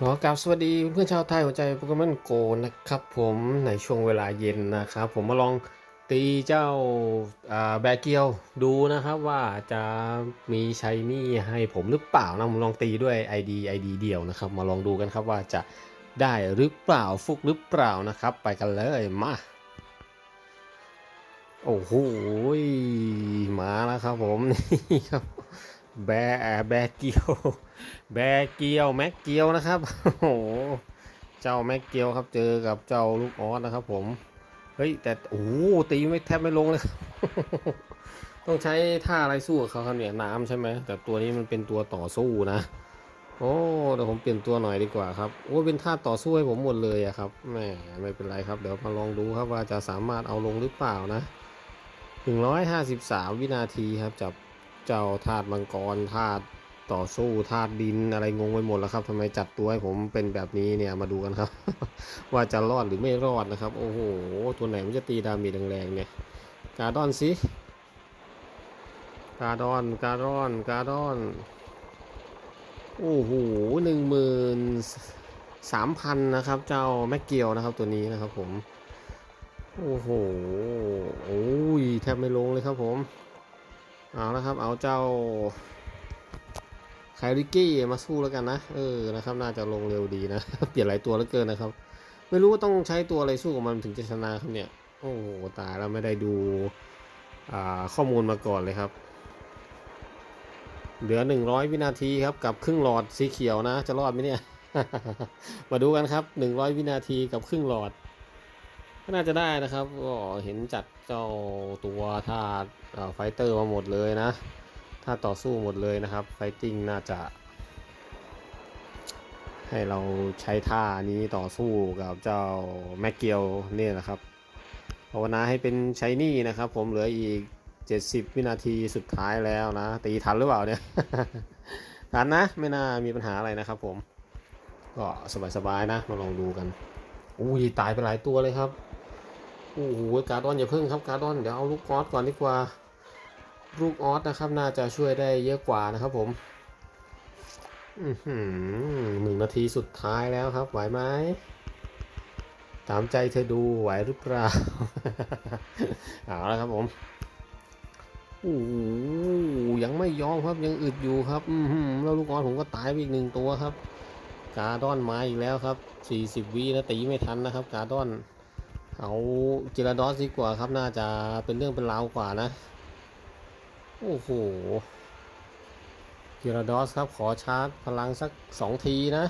ขอกราบสวัสดีเพื่อนชาวไทยหัวใจโปเกมอนโกนะครับผมในช่วงเวลาเย็นนะครับ ผมมาลองตีเจ้าแบเกียวดูนะครับว่าจะมีใช้นี่ให้ผมหรือเปล่านะผมลองตีด้วย ID ID เดียวนะครับ มาลองดูกันครับว่าจะได้หรือเปล่าฟุกหรือเปล่านะครับ ไปกันเลยมาโอ้โหมาแล้วครับผมนี่ครับ แบแบเกียว แบร์เกียวแม็กเกียวนะครับโอ้โหเจ้าแม็กเกียวครับเจอกับเจ้าลูกออสนะครับ ผมเฮ้ยแต่โอ้ตีไม่แทบไม่ลงเลยต้องใช้ท่าอะไรสู้กับเขาครับเนี่ยน้ำใช่ไหมแต่ตัวนี้มันเป็นตัวต่อสู้นะโอ้เดี๋ยวผมเปลี่ยนตัวหน่อยดีกว่าครับโอ้เป็นท่าต่อสู้ให้ผมหมดเลยอะครับแหมไม่เป็นไรครับเดี๋ยวมาลองดูครับว่าจะสามารถเอาลงหรือเปล่านะ153 วินาทีครับจับ เจ้าธาตุมังกรธาตุต่อสู้ธาตุดินอะไรงงไปหมดแล้วครับทำไมจัดตัวให้ผมเป็นแบบนี้เนี่ยมาดูกันครับ ว่าจะรอดหรือไม่รอดนะครับ โอ้โห ตัวไหนมันจะตีดามจแรงๆเนี่ยกาดอนสิกาดอนกาดอนกาดอน โอ้โหหนึ่งหมื่นสามพันนะครับ เจ้าแม็กเกียวนะครับตัวนี้นะครับผม โอ้โหโอ้ยแทบไม่ลงเลยครับผม เอาละครับ เอาเจ้าไคริกี้มาสู้แล้วกันนะ เออ นะครับ น่าจะลงเร็วดีนะ เปลี่ยนหลายตัวเหลือเกินนะครับ ไม่รู้ว่าต้องใช้ตัวอะไรสู้กับมันถึงจะชนะครับเนี่ย โอ้โห ตายแล้วไม่ได้ดูข้อมูลมาก่อนเลยครับ เหลือ 100 วินาทีครับ กับครึ่งหลอดสีเขียวนะ จะรอดไหมเนี่ย มาดูกันครับ 100 วินาทีกับครึ่งหลอด ก็น่าจะได้นะครับ ก็เห็นจัดเจ้าตัวธาตุไฟเตอร์มาหมดเลยนะถ้าต่อสู้หมดเลยนะครับ ไฟติ้งน่าจะ ให้เราใช้ท่านี้ต่อสู้กับเจ้าแม็กเกียวเนี่ยนะครับภาวนาให้เป็นใช้นี่นะครับ ผมเหลืออีก 70 วินาทีสุดท้ายแล้วนะ ตีทันหรือเปล่าเนี่ยทันนะ ไม่น่ามีปัญหาอะไรนะครับผมก็สบายๆนะ มาลองดูกันอุ้ยตายไปหลายตัวเลยครับ โอ้โหการ์ดอนอย่าเพิ่งครับการ์ดอนเดี๋ยวเอาลูกกอสก่อนดีกว่า ลูกออสนะครับ น่าจะช่วยได้เยอะกว่านะครับผมหนึ่งนาทีสุดท้ายแล้วครับ ไหวไหมตามใจเธอดูไหวหรือเปล่า เอาละครับผมโอ้ยังไม่ยอมครับยังอึดอยู่ครับ อืแล้วลูกออสผมก็ตายไปอีกหนึ่งตัวครับ กาดอนมาอีกแล้วครับ 40วินะตีไม่ทันนะครับ กาดอน เอาเจิราดอสดีกว่าครับน่าจะเป็นเรื่องเป็นราวกว่านะ โอ้โหกิราดอสครับขอชาร์จพลังสักสองทีนะ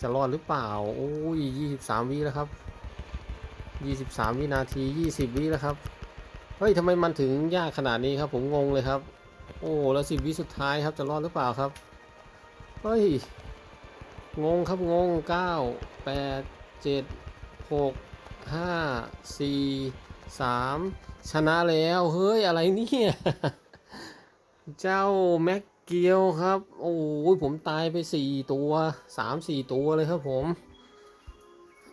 จะรอดหรือเปล่า โอ้ยยี่สิบสามวิแล้วครับยี่สิบสามวินาทียี่สิบวิแล้วครับ เฮ้ยทำไมมันถึงยากขนาดนี้ครับ ผมงงเลยครับ โอ้แล้วสิบวิสุดท้ายครับจะรอดหรือเปล่าครับ เฮ้ย งงครับงงเก้าแปดเจ็ดหก ห้าสี่สามชนะแล้ว เฮ้ย อะไรเนี่ย เจ้าแม็กเกียวครับ โอ้ยผมตายไปสี่ตัวสามสี่ตัวเลยครับผม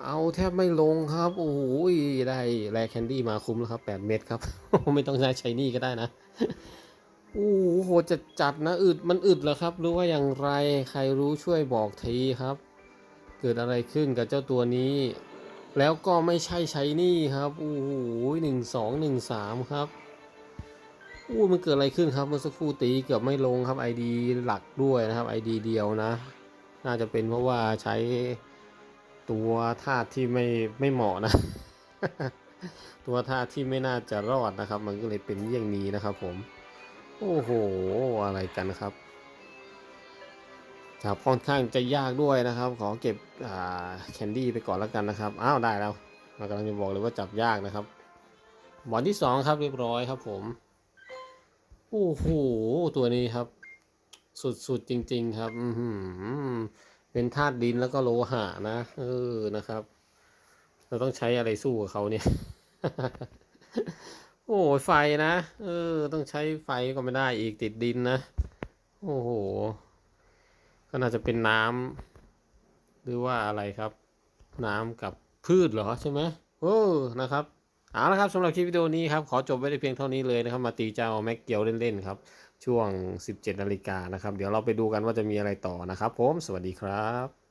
เอาแทบไม่ลงครับ โอ้ยได้แรแคนดี้มาคุ้มแล้วครับแปดเม็ดครับ ไม่ต้องใช้ใช้นี่ก็ได้นะโอ้โหจะจัดนะอึดมันอึดเหรอครับหรือว่าอย่างไรใครรู้ช่วยบอกทีครับ เกิดอะไรขึ้นกับเจ้าตัวนี้ แล้วก็ไม่ใช่ใช้นี่ครับโอ้โหหนึ่งสองหนึ่งสามครับอู้มันเกิดอะไรขึ้นครับเมื่อสักครู่ตีเกือบไม่ลงครับ ID หลักด้วยนะครับ ID เดียวนะ น่าจะเป็นเพราะว่าใช้ตัวธาตุที่ไม่ไม่เหมาะนะ ตัวธาตุที่ไม่น่าจะรอดนะครับ มันก็เลยเป็นอย่างนี้นะครับผม โอ้โห อะไรกันครับ จับค่อนข้างจะยากด้วยนะครับ ขอเก็บแคนดี้ไปก่อนแล้วกันนะครับอ้าวได้แล้วมากำลังจะบอกเลยว่าจับยากนะครับบอลที่สองครับเรียบร้อยครับผมโอ้โหตัวนี้ครับ สุดๆจริง ๆ ครับอืเป็นธาตุดินแล้วก็โลหะนะเออนะครับ เราต้องใช้อะไรสู้กับเขาเนี่ย โอ้ไฟนะเออ ต้องใช้ไฟก็ไม่ได้อีกติดดินนะ โอ้โห น่าจะเป็นน้ำหรือว่าอะไรครับ น้ำกับพืชเหรอใช่ไหมโอ้นะครับเอาละครับสำหรับคลิปวิดีโอนี้ครับขอจบไว้เพียงเท่านี้เลยนะครับ มาตีเจ้าแม็กเกียวเล่นๆครับ ช่วง 17นาฬิกานะครับ เดี๋ยวเราไปดูกันว่าจะมีอะไรต่อนะครับ ผม สวัสดีครับ